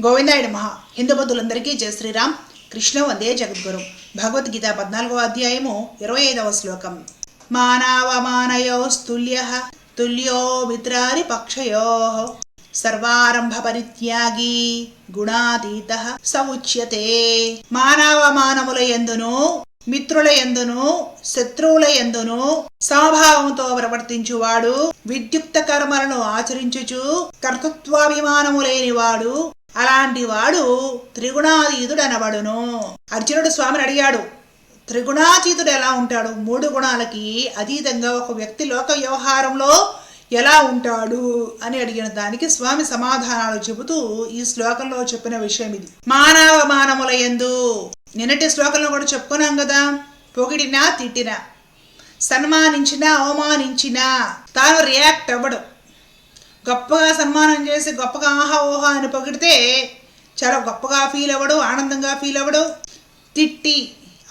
గోవిందాయుడు మహా. హిందూ బంధువులందరికీ జయ శ్రీరామ్. కృష్ణ వందే జగద్గురు. భగవద్గీత పద్నాలుగవ అధ్యాయము ఇరవై ఐదవ శ్లోకం. మానవమానయోస్తుల్య తుల్యో మిత్రారి పక్షయో సర్వారంభ పరిత్యాగి గుణాతీత సముచ్యతే. మానవమానముల మానవ మానవుల ఎందును మిత్రుల ఎందును శత్రువుల ఎందును సమభావంతో ప్రవర్తించువాడు విద్యుక్త కర్మలను ఆచరించుచు కర్తృత్వాభిమానము లేనివాడు అలాంటి వాడు త్రిగుణాతీతుడు అనబడును అర్జునుడు స్వామిని అడిగాడు త్రిగుణాతీతుడు ఎలా ఉంటాడు? మూడు గుణాలకి అతీతంగా ఒక వ్యక్తి లోక వ్యవహారంలో ఎలా ఉంటాడు? అని అడిగిన దానికి స్వామి సమాధానాలు చెబుతూ ఈ శ్లోకంలో చెప్పిన విషయం ఇది. మానవ మానముల ఎందు నిన్నటి శ్లోకంలో కూడా చెప్పుకున్నాం కదా పొగిడినా తిట్టినా సన్మానించినా అవమానించినా తాను రియాక్ట్ అవ్వడు. గొప్పగా సన్మానం చేసి గొప్పగా ఆహా ఓహా అని పొగిడితే చాలా గొప్పగా ఫీల్ అవ్వడు ఆనందంగా ఫీల్ అవ్వడు. తిట్టి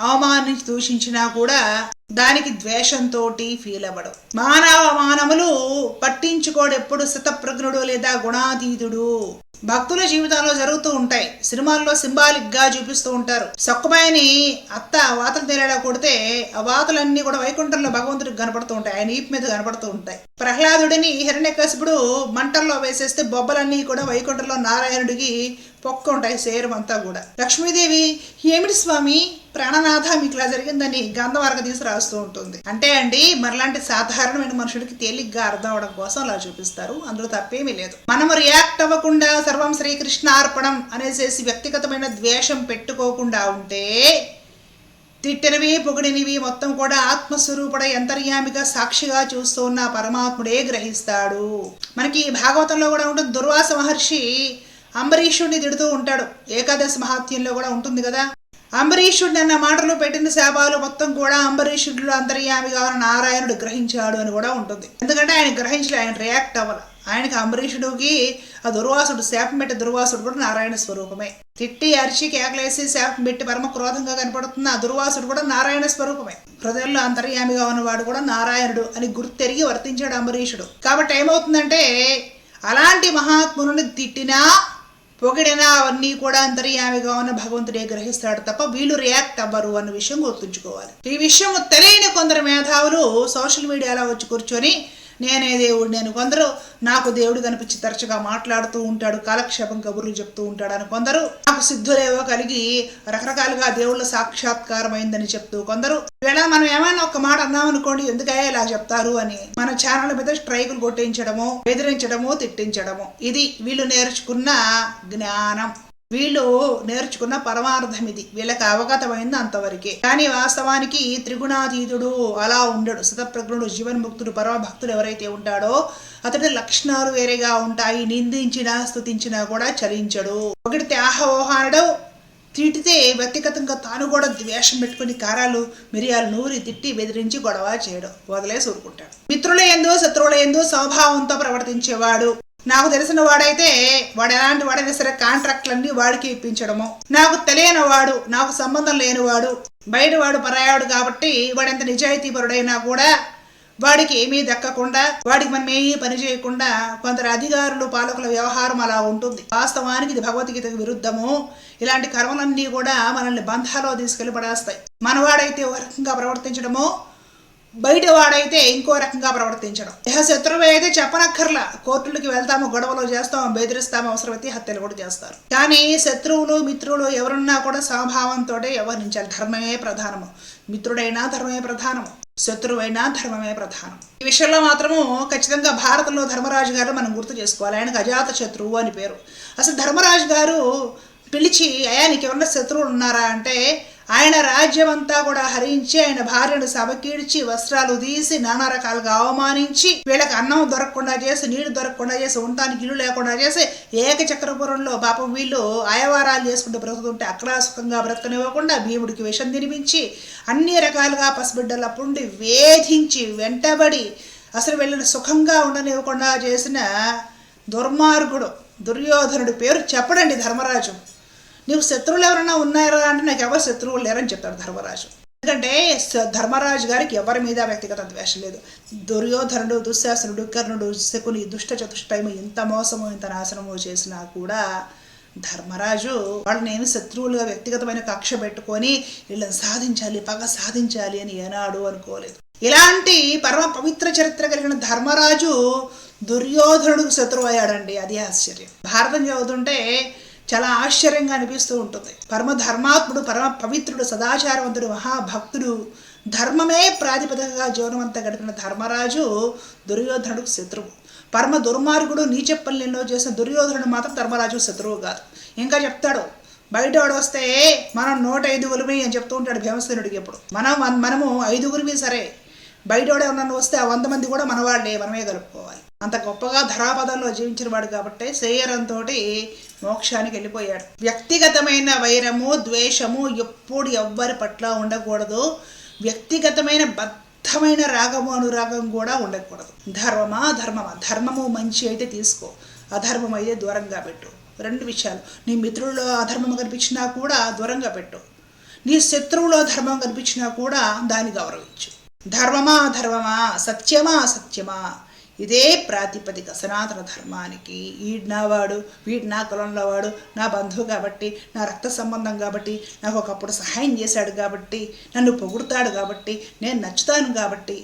అవమానించి దూషించినా కూడా దానికి ద్వేషంతో ఫీల్ అవ్వడం. మానవమానములు పట్టించుకోడు ఎప్పుడు శతప్రజ్ఞుడు లేదా గుణాతీతుడు. భక్తుల జీవితంలో జరుగుతూ ఉంటాయి. సినిమాల్లో సింబాలిక్గా చూపిస్తూ ఉంటారు. సొక్కమాయని అత్త వాతలు తేలేలా కొడితే ఆ వాతలన్నీ కూడా వైకుంఠంలో భగవంతుడికి కనపడుతూ ఉంటాయి. ఆయన ఈపు మీద కనపడుతూ ఉంటాయి. ప్రహ్లాదుడిని హిరణ్యకశిపుడు మంటల్లో వేసేస్తే బొబ్బలన్నీ కూడా వైకుంఠంలో నారాయణుడికి పొక్క ఉంటాయి శరీరం అంతా కూడా. లక్ష్మీదేవి ఏమిటి స్వామి? ప్రాణనాథ మీకు ఇలా జరిగిందని గంధవర్గ తీసి రాస్తూ ఉంటుంది. అంటే అండి మరలాంటి సాధారణమైన మనుషుడికి తేలిగ్గా అర్థం అవడం కోసం అలా చూపిస్తారు. అందులో తప్పేమీ లేదు. మనం రియాక్ట్ అవ్వకుండా సర్వం శ్రీకృష్ణ అర్పణం అనేసేసి వ్యక్తిగతమైన ద్వేషం పెట్టుకోకుండా ఉంటే తిట్టినవి పొగిడినవి మొత్తం కూడా ఆత్మస్వరూపుడ అంతర్యామిగా సాక్షిగా చూస్తూ ఉన్న పరమాత్ముడే గ్రహిస్తాడు. మనకి ఈ భాగవతంలో కూడా ఉంటుంది దుర్వాస మహర్షి అంబరీషుడిని తిడుతూ ఉంటాడు. ఏకాదశి మహాత్యంలో కూడా ఉంటుంది కదా. అంబరీషుడిని అన్న మాటలు పెట్టిన శాపాలు మొత్తం కూడా అంబరీషుడిలో అంతర్యామి కావాలని నారాయణుడు గ్రహించాడు అని కూడా ఉంటుంది. ఎందుకంటే ఆయన గ్రహించలే ఆయన రియాక్ట్ అవ్వాలి. ఆయనకి అంబరీషుడికి ఆ దుర్వాసుడు శాపం పెట్టి దుర్వాసుడు కూడా నారాయణ స్వరూపమే. తిట్టి అరిచి కేకలేసి శాపం పెట్టి పరమ క్రోధంగా కనపడుతున్న ఆ దుర్వాసుడు కూడా నారాయణ స్వరూపమే. హృదయంలో అంతర్యామిగా ఉన్నవాడు కూడా నారాయణుడు అని గుర్తెరిగి వర్తించాడు అంబరీషుడు. కాబట్టి ఏమవుతుందంటే అలాంటి మహాత్ముని తిట్టినా పొగిడినా అవన్నీ కూడా అంతర్యామిగా ఉన్న భగవంతుడే గ్రహిస్తాడు తప్ప వీళ్ళు రియాక్ట్ అవ్వరు అన్న విషయం గుర్తుంచుకోవాలి. ఈ విషయం తెలియని కొందరు మేధావులు సోషల్ మీడియాలో వచ్చి కూర్చొని నేనే దేవుడు నేను కొందరు నాకు దేవుడు కనిపించి తరచుగా మాట్లాడుతూ ఉంటాడు కాలక్షేపం కబుర్లు చెప్తూ ఉంటాడు అని కొందరు నాకు సిద్ధులేవో కలిగి రకరకాలుగా దేవుళ్ళ సాక్షాత్కారం అయిందని చెప్తూ కొందరు వేళ మనం ఏమైనా ఒక మాట అన్నాం అనుకోండి ఎందుకయ్యా ఇలా చెప్తారు? అని మన ఛానల్ మీద స్ట్రైకులు కొట్టించడము బెదిరించడము తిట్టించడము. ఇది వీళ్ళు నేర్చుకున్న జ్ఞానం. వీళ్ళు నేర్చుకున్న పరమార్థం ఇది వీళ్ళకి అవగతమైంది అంతవరకే. కానీ వాస్తవానికి త్రిగుణాతీతుడు అలా ఉండడు. శతప్రజ్ఞుడు జీవన్ముక్తుడు పరమభక్తుడు ఎవరైతే ఉంటాడో అతడి లక్షణాలు వేరేగా ఉంటాయి. నిందించినా స్తుతించినా కూడా చలించడు. ఒకటి ఆహోహానడు తిడితే వ్యక్తిగతంగా తాను కూడా ద్వేషం పెట్టుకుని కారాలు మిరియాలు నూరి తిట్టి బెదిరించి గొడవ చేయడం. వదిలేసి ఊరుకుంటాడు. మిత్రుల ఎందు శత్రువుల ఎందు స్వభావంతో ప్రవర్తించేవాడు. నాకు తెలిసిన వాడైతే వాడు ఎలాంటి వాడైనా సరే కాంట్రాక్ట్లన్నీ వాడికి ఇప్పించడము. నాకు తెలియని వాడు నాకు సంబంధం లేనివాడు బయట వాడు పరాయాడు కాబట్టి వాడెంత నిజాయితీపరుడైనా కూడా వాడికి ఏమీ దక్కకుండా వాడికి మనం ఏమీ పని చేయకుండా కొందరు అధికారులు పాలకుల వ్యవహారం అలా ఉంటుంది. వాస్తవానికి ఇది భగవద్గీతకు విరుద్ధము. ఇలాంటి కర్మలన్నీ కూడా మనల్ని బంధాలో తీసుకెళ్ళి పడేస్తాయి. మనవాడైతే ఒక రకంగా ప్రవర్తించడము బయట వాడైతే ఇంకో రకంగా ప్రవర్తించడం. ఇహ శత్రువు అయితే చెప్పనక్కర్లా. కోర్టులకి వెళ్తాము గొడవలు చేస్తాము బెదిరిస్తాము అవసరమైతే హత్యలు కూడా చేస్తారు. కానీ శత్రువులు మిత్రులు ఎవరున్నా కూడా సమభావంతో వ్యవహరించాలి. ధర్మమే ప్రధానము. మిత్రుడైనా ధర్మమే ప్రధానము. శత్రువైనా ధర్మమే ప్రధానం. ఈ విషయంలో మాత్రము ఖచ్చితంగా భారతంలో ధర్మరాజు గారు మనం గుర్తు చేసుకోవాలి. ఆయనకు అజాత శత్రువు అని పేరు. అసలు ధర్మరాజు గారు పిలిచి అయానికి ఎవరన్నా శత్రువులు ఉన్నారా? అంటే ఆయన రాజ్యం అంతా కూడా హరించి ఆయన భార్యను సభకీడ్చి వస్త్రాలు తీసి నానా రకాలుగా అవమానించి వీళ్ళకి అన్నం దొరకకుండా చేసి నీళ్ళు దొరకకుండా చేసి ఉండటానికి ఇల్లు లేకుండా చేసి ఏకచక్రపురంలో పాపం వీళ్ళు ఆయవారాలు చేసుకుంటూ బ్రతుకుతుంటే అక్కడ సుఖంగా బ్రతకనివ్వకుండా భీముడికి విషం తినిపించి అన్ని రకాలుగా పసిబిడ్డల పుండి వేధించి వెంటబడి అసలు వీళ్ళని సుఖంగా ఉండనివ్వకుండా చేసిన దుర్మార్గుడు దుర్యోధనుడి పేరు చెప్పడండి ధర్మరాజు. నీకు శత్రువులు ఎవరైనా ఉన్నారా అంటే నాకు ఎవరు శత్రువులు లేరని చెప్తాడు ధర్మరాజు. ఎందుకంటే ధర్మరాజు గారికి ఎవరి మీద వ్యక్తిగత ద్వేషం లేదు. దుర్యోధనుడు దుశ్శాసనుడు కర్ణుడు శకుని దుష్ట చతుష్టయము ఎంత మోసము ఎంత నాశనము చేసినా కూడా ధర్మరాజు వాళ్ళని నేను శత్రువులుగా వ్యక్తిగతమైన కక్ష పెట్టుకొని వీళ్ళని సాధించాలి పగ సాధించాలి అని ఏనాడు అనుకోలేదు. ఇలాంటి పరమ పవిత్ర చరిత్ర కలిగిన ధర్మరాజు దుర్యోధనుడికి శత్రువు అయ్యాడండి. అది ఆశ్చర్యం. భారతం చదువుతుంటే చాలా ఆశ్చర్యంగా అనిపిస్తూ ఉంటుంది. పరమ ధర్మాత్ముడు పరమ పవిత్రుడు సదాచారవంతుడు మహాభక్తుడు ధర్మమే ప్రాతిపదికగా జీవనమంతా గడిపిన ధర్మరాజు దుర్యోధనుడు శత్రువు. పరమ దుర్మార్గుడు నీచెప్పల్లిలో చేసిన దుర్యోధనుడు మాత్రం ధర్మరాజు శత్రువు కాదు. ఇంకా చెప్తాడు బయట వాడు వస్తే మనం నూట ఐదుగురిమి అని చెప్తూ ఉంటాడు భీమసేనుడికి ఎప్పుడు. మనం మనము ఐదుగురిమి సరే బయట ఎవరన్నా వస్తే ఆ వంద మంది కూడా మనవాళ్ళే మనమే కలుపుకోవాలి అంత గొప్పగా ధరాపదంలో జీవించిన వాడు కాబట్టి శ్రేయరంతో మోక్షానికి వెళ్ళిపోయాడు. వ్యక్తిగతమైన వైరము ద్వేషము ఎప్పుడు ఎవ్వరి పట్ల ఉండకూడదు. వ్యక్తిగతమైన బద్ధమైన రాగము అనురాగం కూడా ఉండకూడదు. ధర్మమా ధర్మమా? ధర్మము మంచి అయితే తీసుకో. అధర్మం అయితే దూరంగా పెట్టు. రెండు విషయాలు. నీ మిత్రుల్లో అధర్మం కనిపించినా కూడా దూరంగా పెట్టు. నీ శత్రువులో ధర్మం కనిపించినా కూడా దాన్ని గౌరవించు. ధర్మమా ధర్మమా సత్యమా సత్యమా. ఇదే ప్రాతిపదిక సనాతన ధర్మానికి. వీడు నా వాడు వీడు నా కులంలో వాడు నా బంధువు కాబట్టి నా రక్త సంబంధం కాబట్టి నాకు ఒకప్పుడు సహాయం చేశాడు కాబట్టి నన్ను పొగుడుతాడు కాబట్టి నేను నచ్చుతాను కాబట్టి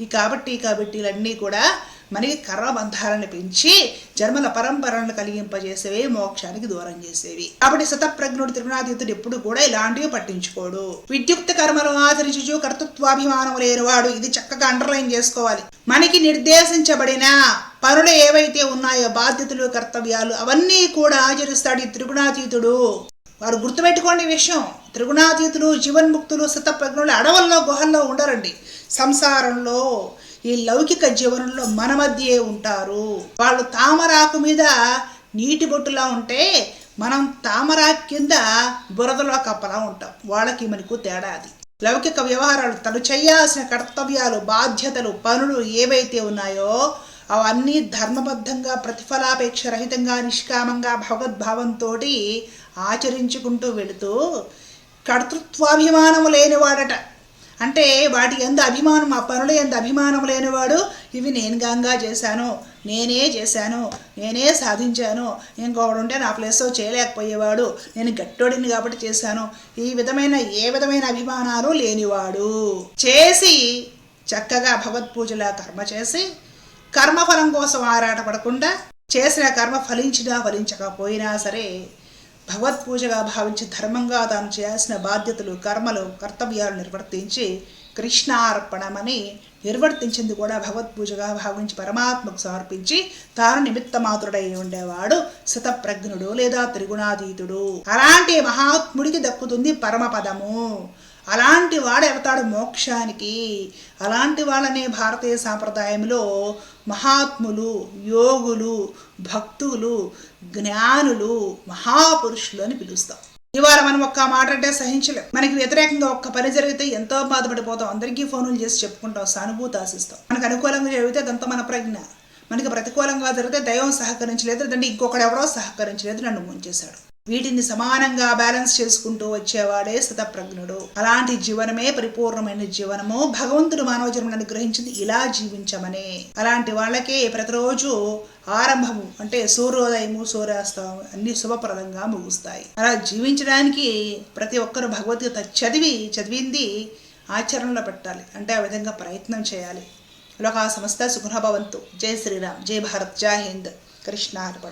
ఈ కాబట్టి కాబట్టి ఇవన్నీ కూడా మనకి కర్మబంధాలను పెంచి జన్మల పరంపరలను కలిగింపజేసేవి మోక్షానికి దూరం చేసేవి. కాబట్టి శతప్రజ్ఞుడు త్రిగుణాతీతుడు ఎప్పుడు కూడా ఇలాంటివి పట్టించుకోడు. విద్యుక్త కర్మలు ఆచరించు కర్తృత్వాభిమానం లేనివాడు ఇది చక్కగా అండర్లైన్ చేసుకోవాలి. మనకి నిర్దేశించబడిన పనులు ఏవైతే ఉన్నాయో బాధ్యతలు కర్తవ్యాలు అవన్నీ కూడా ఆచరిస్తాడు ఈ త్రిగుణాతీతుడు. వారు గుర్తుపెట్టుకోండి విషయం. త్రిగుణాతీతులు జీవన్ముక్తులు శతప్రజ్ఞులు అడవుల్లో గుహల్లో ఉండరండి. సంసారంలో ఈ లౌకిక జీవనంలో మన మధ్యే ఉంటారు. వాళ్ళు తామరాకు మీద నీటి బొట్టులా ఉంటే మనం తామరాకు కింద బురదలో కప్పలా ఉంటాం. వాళ్ళకి మనకు తేడా అది. లౌకిక వ్యవహారాలు తను చేయాల్సిన కర్తవ్యాలు బాధ్యతలు పనులు ఏవైతే ఉన్నాయో అవన్నీ ధర్మబద్ధంగా ప్రతిఫలాపేక్ష రహితంగా నిష్కామంగా భగవద్భావంతో ఆచరించుకుంటూ వెళుతూ కర్తృత్వాభిమానము లేనివాడట. అంటే వాటి ఎందు అభిమానం ఆ పనుల ఎందు అభిమానం లేనివాడు ఇవి నేను గంగా చేశాను నేనే చేశాను నేనే సాధించాను ఇంకొకడు ఉంటే నా ప్లేస్లో చేయలేకపోయేవాడు నేను గట్టోడిని కాబట్టి చేశాను. ఈ విధమైన ఏ విధమైన అభిమానాలు లేనివాడు? చేసి చక్కగా భగవత్పూజలా కర్మ చేసి కర్మఫలం కోసం ఆరాటపడకుండా చేసిన కర్మ ఫలించినా ఫలించకపోయినా సరే భగవత్పూజగా భావించి ధర్మంగా తాను చేయాల్సిన బాధ్యతలు కర్మలు కర్తవ్యాలు నిర్వర్తించి కృష్ణార్పణమని నిర్వర్తించింది కూడా భగవత్పూజగా భావించి పరమాత్మకు సమర్పించి తాను నిమిత్తమాతుడై ఉండేవాడు శతప్రజ్ఞుడు లేదా త్రిగుణాతీతుడు. అలాంటి మహాత్ముడికి దక్కుతుంది పరమపదము. అలాంటి వాడెవతాడు మోక్షానికి? అలాంటి వాళ్ళనే భారతీయ సాంప్రదాయంలో మహాత్ములు యోగులు భక్తులు జ్ఞానులు మహాపురుషులు అని పిలుస్తాం. ఇవాళ మనం ఒక్క మాట అంటే సహించలేం. మనకి వ్యతిరేకంగా ఒక్క పని జరిగితే ఎంతో బాధపడిపోతాం. అందరికీ ఫోన్లు చేసి చెప్పుకుంటాం సానుభూతి ఆశిస్తాం. మనకు అనుకూలంగా జరిగితే అదంతా మన ప్రజ్ఞ. మనకి ప్రతికూలంగా జరిగితే దైవం సహకరించలేదు దండి ఇంకొకడు ఎవరో సహకరించలేదు నన్ను ముంచేశాడు. వీటిని సమానంగా బ్యాలెన్స్ చేసుకుంటూ వచ్చేవాడే శతప్రజ్ఞుడు. అలాంటి జీవనమే పరిపూర్ణమైన జీవనము భగవంతుడు మానవ జన్మను అనుగ్రహించింది ఇలా జీవించమనే. అలాంటి వాళ్ళకే ప్రతిరోజు ఆరంభము అంటే సూర్యోదయము సూర్యాస్తమము అన్ని శుభప్రదంగా ముగుస్తాయి. అలా జీవించడానికి ప్రతి ఒక్కరు భగవద్గీత చదివి చదివింది ఆచరణలో పెట్టాలి. అంటే ఆ విధంగా ప్రయత్నం చేయాలి. లోకా సంస్థ సుఖభవంతు జై శ్రీరామ్. జై భారత్. జై హింద్. కృష్ణార్పణ.